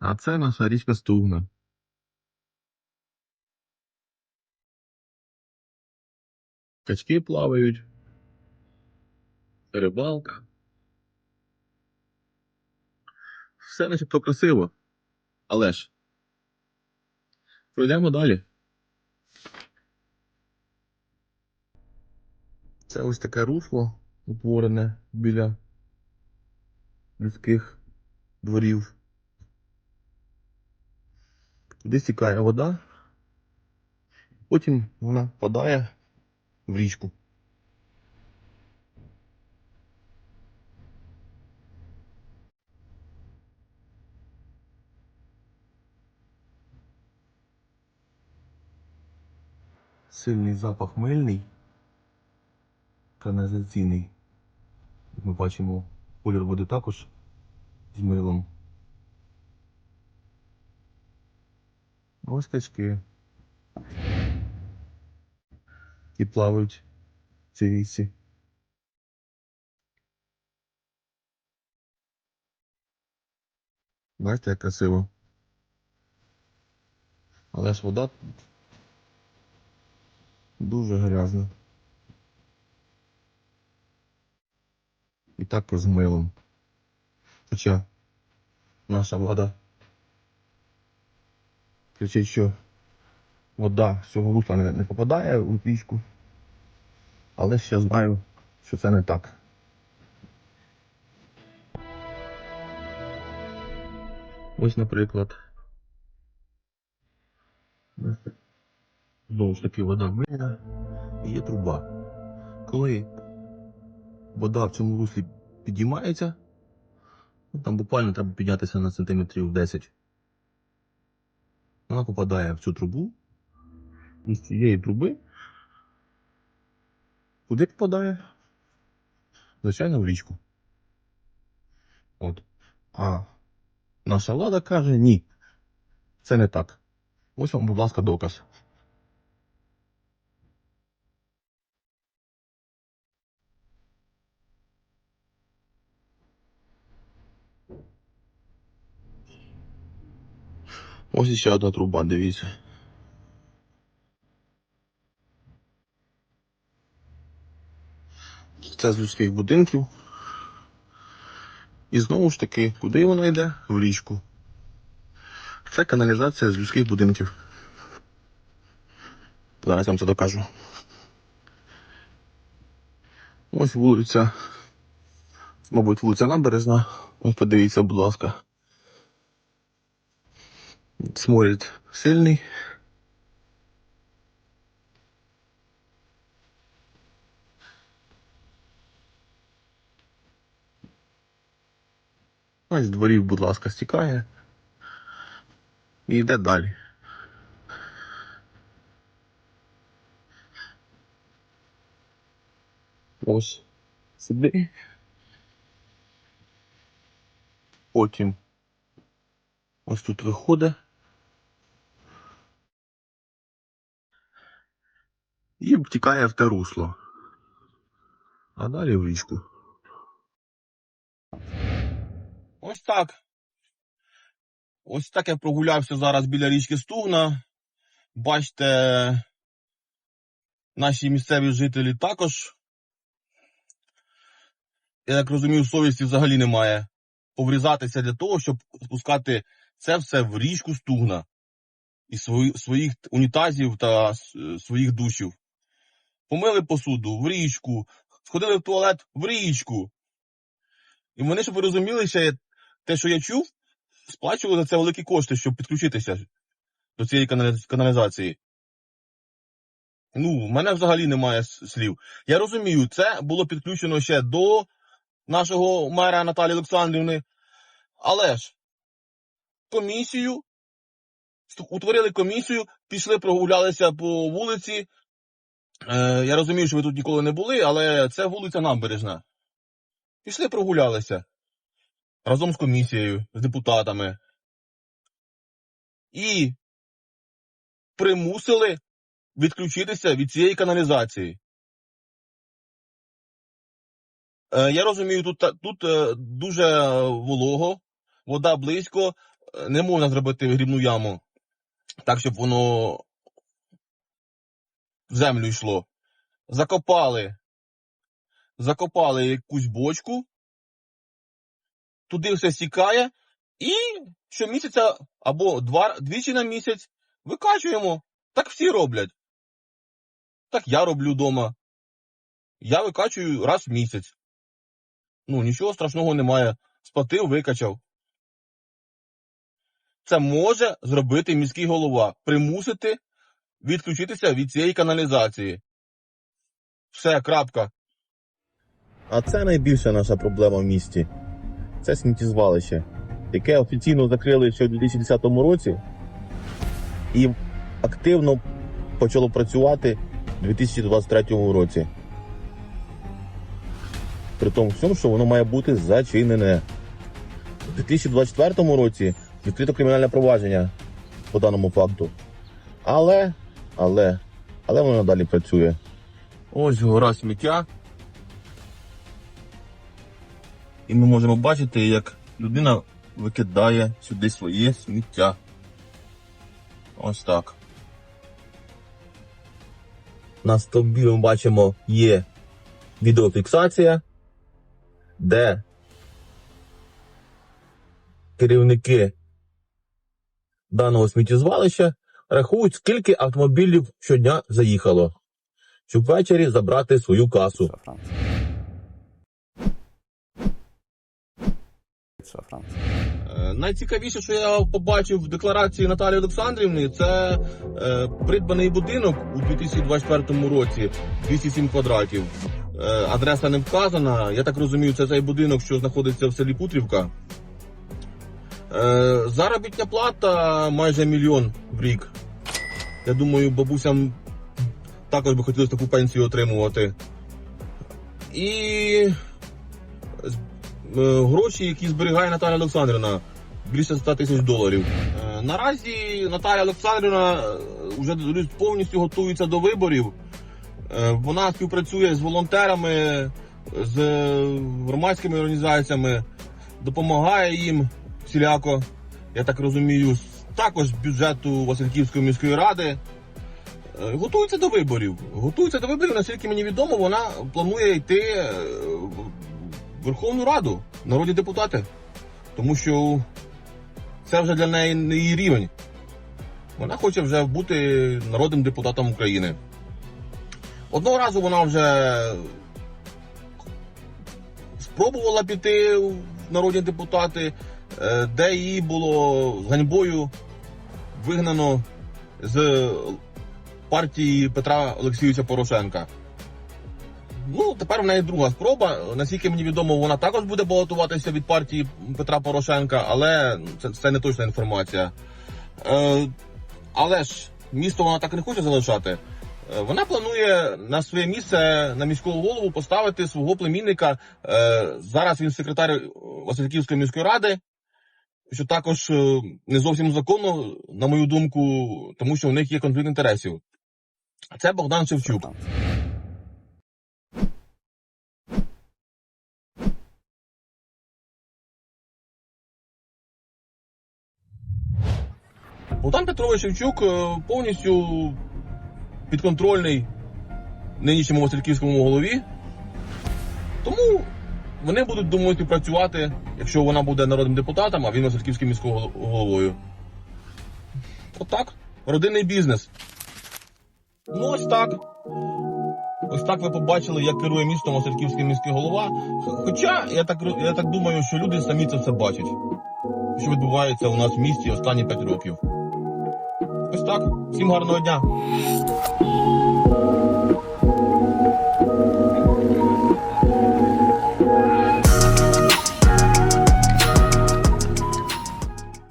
А це наша річка Стугна. Качки плавають. Рибалка. Все начебто красиво. Але ж. Пройдемо далі. Це ось таке русло утворене біля людських дворів. Туди стікає вода, потім вона впадає в річку. Сильний запах мильний, каналізаційний. Ми бачимо, колір води також з милом. Ось качки. І плавають в цій річці. Бачите, як красиво. Але ж вода дуже грязна. І також з милом. Хоча наша влада кричить, що вода з цього русла не, попадає у річку. Але я знаю, що це не так. Ось, наприклад. Знову ж таки вода мильна і є труба. Коли вода в цьому руслі підіймається, ну, там буквально треба піднятися на сантиметрів 10. Вона попадає в цю трубу. І з цієї труби. Куди попадає? Звичайно, в річку. От. А наша влада каже ні. Це не так. Ось вам, будь ласка, доказ. Ось іще одна труба, дивіться. Це з людських будинків. І знову ж таки, куди вона йде? В річку. Це каналізація з людських будинків. Зараз я вам це докажу. Ось вулиця. Мабуть, вулиця Набережна. Ось подивіться, будь ласка. Сморід сильний. Ось з дворів, будь ласка, стікає. І йде далі. Ось сюди. Потім ось тут виходить. І втікає в те русло. А далі в річку. Ось так. Ось так я прогулявся зараз біля річки Стугна. Бачите, наші місцеві жителі також. Я так розумію, совісті взагалі немає. Поврізатися для того, щоб спускати це все в річку Стугна. І своїх унітазів та своїх душів. Помили посуду в річку, сходили в туалет в річку. І вони, щоб ви розуміли, ще те, що я чув, сплачували за це великі кошти, щоб підключитися до цієї каналізації. Ну, в мене взагалі немає слів. Я розумію, це було підключено ще до нашого мера Наталі Олександрівни. Але ж комісію, утворили комісію, пішли, прогулялися по вулиці. Е, я розумію, що ви тут ніколи не були, але це вулиця Набережна. Пішли, прогулялися разом з комісією, з депутатами. І примусили відключитися від цієї каналізації. Е, я розумію, тут, тут е, дуже волого, вода близько. не можна зробити грібну яму так, щоб воно в землю йшло. Закопали. Закопали якусь бочку, туди все стікає, і щомісяця або два, двічі на місяць викачуємо. Так всі роблять. Так я роблю вдома. Я викачую раз в місяць. Ну, нічого страшного немає. Сплатив, викачав. Це може зробити міський голова. Примусити відключитися від цієї каналізації. Все, крапка. А це найбільша наша проблема в місті. Це сміттєзвалище, яке офіційно закрили ще в 2010 році і активно почало працювати у 2023 році. При тому всьому, що воно має бути зачинене. У 2024 році відкрито кримінальне провадження по даному факту. Але, але, але воно надалі працює. Ось гора сміття. І ми можемо бачити, як людина викидає сюди своє сміття. Ось так. На стовбі ми бачимо є відеофіксація, де керівники даного сміттєзвалища рахують, скільки автомобілів щодня заїхало, щоб ввечері забрати свою касу. Е, Найцікавіше, що я побачив в декларації Наталії Олександрівни, це е, придбаний будинок у 2024 році 207 квадратів. Е, адреса не вказана. Я так розумію, це цей будинок, що знаходиться в селі Путрівка. Е, заробітня плата майже мільйон в рік. Я думаю, бабусям також би хотілося таку пенсію отримувати. І е, гроші, які зберігає Наталя Олександрівна, більше 100 тисяч доларів. Е, Наразі Наталя Олександрівна вже повністю готується до виборів. Вона співпрацює з волонтерами, з громадськими організаціями, допомагає їм всіляко, я так розумію, також з бюджету Васильківської міської ради. Е, Готується до виборів. Готується до виборів, наскільки мені відомо, вона планує йти е, в Верховну Раду, народні депутати. Тому що це вже для неї не її рівень. Вона хоче вже бути народним депутатом України. Одного разу вона вже спробувала піти в народні депутати, де її було з ганьбою вигнано з партії Петра Олексійовича Порошенка. Ну, тепер в неї друга спроба. Наскільки мені відомо, вона також буде балотуватися від партії Петра Порошенка, але це, це не точна інформація. Е, але ж місто вона так не хоче залишати. Е, Вона планує на своє місце на міського голову поставити свого племінника. Е, зараз він секретар Васильківської міської ради, що також е, не зовсім законно, на мою думку, тому що у них є конфлікт інтересів. Це Богдан Шевчук. Богдан Петрович Шевчук е, повністю підконтрольний нинішньому Васильківському голові. Тому вони будуть думаю співпрацювати, якщо вона буде народним депутатом, а він Васильківським міським гол- головою. Отак. Родинний бізнес. Ну, ось так. Ось так ви побачили, як керує містом Васильківський міський голова. Хоча я так, я так думаю, що люди самі це все бачать. Що відбувається у нас в місті останні 5 років. Ось так. Всім гарного дня.